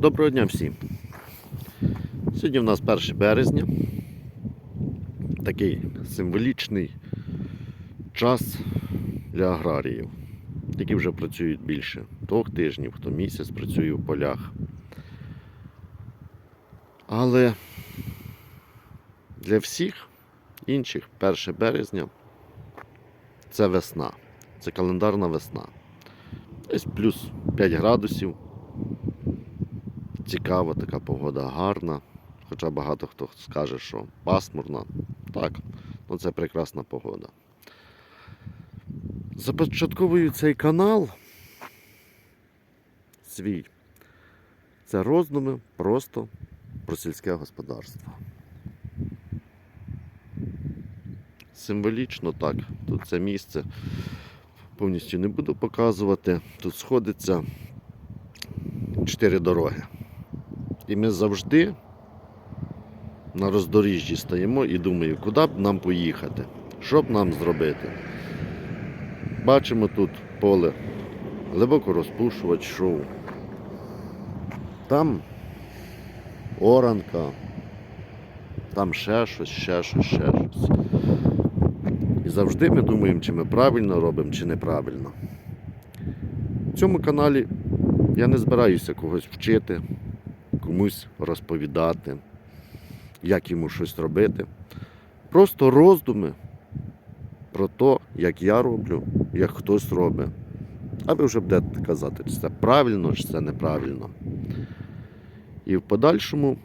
Доброго дня всім. Сьогодні в нас 1 березня. Такий символічний час для аграріїв, які вже працюють більше двох тижнів, хто місяць працює в полях. Але для всіх інших 1 березня це весна, це календарна весна. Десь плюс 5 градусів. Цікава така погода, гарна. Хоча багато хто скаже, що пасмурна. Так, ну це прекрасна погода. Започатковую цей канал свій. Це роздуми просто про сільське господарство. Символічно так. Тут це місце повністю не буду показувати. Тут сходиться чотири дороги. І ми завжди на роздоріжжі стоїмо і думаємо, куди б нам поїхати, що б нам зробити. Бачимо тут поле глибоко розпушувач шоу. Там оранка, там ще щось, ще щось, ще щось. І завжди ми думаємо, чи ми правильно робимо, чи неправильно. В цьому каналі я не збираюся когось вчити, комусь розповідати, як йому щось робити. Просто роздуми про те, як я роблю, як хтось робить. А ви вже будете казати, чи це правильно, чи це неправильно. І в подальшому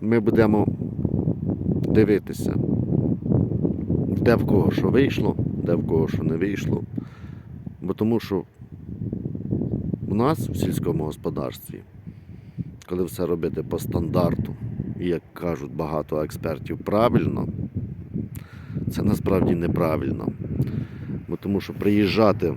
ми будемо дивитися, де в кого що вийшло, де в кого що не вийшло. Бо тому що у нас в сільському господарстві, коли все робити по стандарту, і як кажуть багато експертів, правильно, це насправді неправильно. Бо тому що приїжджати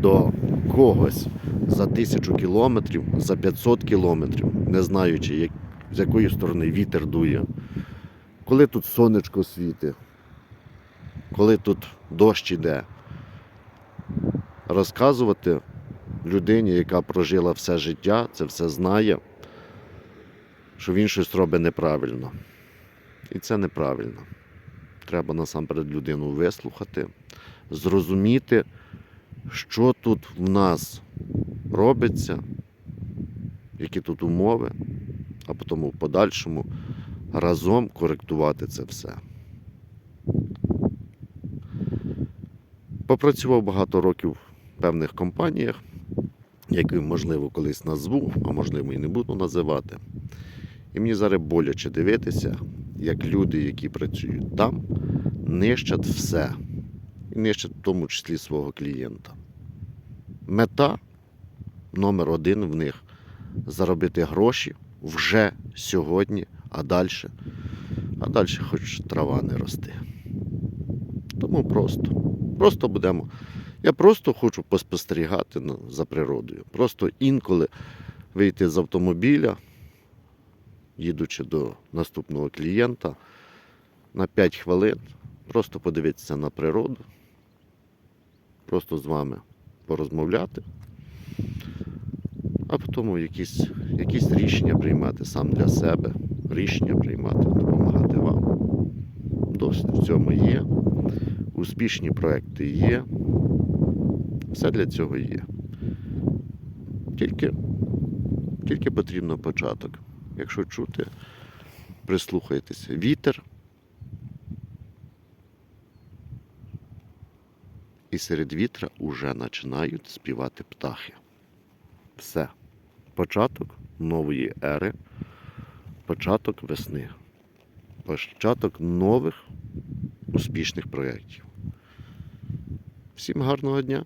до когось за тисячу кілометрів, за 500 кілометрів, не знаючи, як, з якої сторони вітер дує, коли тут сонечко світить, коли тут дощ іде, розказувати людині, яка прожила все життя, це все знає, що він щось робить неправильно. І це неправильно. Треба насамперед людину вислухати, зрозуміти, що тут в нас робиться, які тут умови, а потім в подальшому разом коректувати це все. Попрацював багато років в певних компаніях, які, можливо, колись назву, а можливо і не буду називати. І мені зараз боляче дивитися, як люди, які працюють там, нищать все. І нищать в тому числі свого клієнта. Мета номер один в них заробити гроші вже сьогодні, а далі. А далі хоч трава не росте. Тому просто. Просто будемо. Я просто хочу поспостерігати ну, за природою. Просто інколи вийти з автомобіля, їдучи до наступного клієнта, на 5 хвилин, просто подивитися на природу, просто з вами порозмовляти, а потім якісь, якісь рішення приймати сам для себе, рішення приймати, допомагати вам. Досить в цьому є. Успішні проекти є. Все для цього є. Тільки, тільки потрібно початок. Якщо чути, прислухайтеся. Вітер. І серед вітра уже починають співати птахи. Все. Початок нової ери, початок весни, початок нових успішних проєктів. Всім гарного дня!